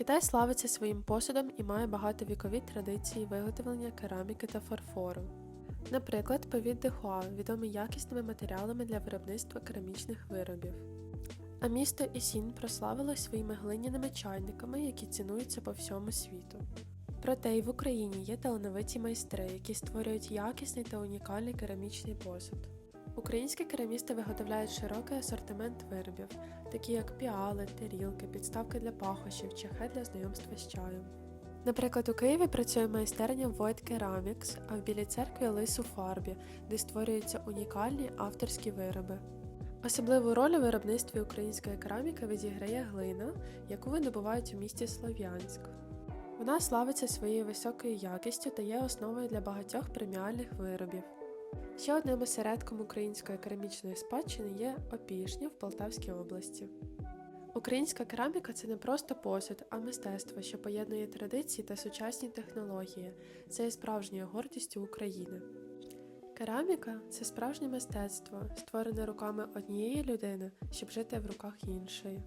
Китай славиться своїм посудом і має багатовікові традиції виготовлення кераміки та фарфору. Наприклад, повід Дехуа відомий якісними матеріалами для виробництва керамічних виробів. А місто Ісін прославилось своїми глиняними чайниками, які цінуються по всьому світу. Проте й в Україні є талановиті майстри, які створюють якісний та унікальний керамічний посуд. Українські керамісти виготовляють широкий асортимент виробів, такі як піали, тарілки, підставки для пахощів, чахи для знайомства з чаєм. Наприклад, у Києві працює майстерня Void Ceramics, а в Білій церкві Лис у фарбі, де створюються унікальні авторські вироби. Особливу роль у виробництві української кераміки відіграє глина, яку видобувають у місті Слов'янськ. Вона славиться своєю високою якістю та є основою для багатьох преміальних виробів. Ще одним осередком української керамічної спадщини є Опішня в Полтавській області. Українська кераміка це не просто посуд, а мистецтво, що поєднує традиції та сучасні технології. Це є справжньою гордістю України. Кераміка це справжнє мистецтво, створене руками однієї людини, щоб жити в руках іншої.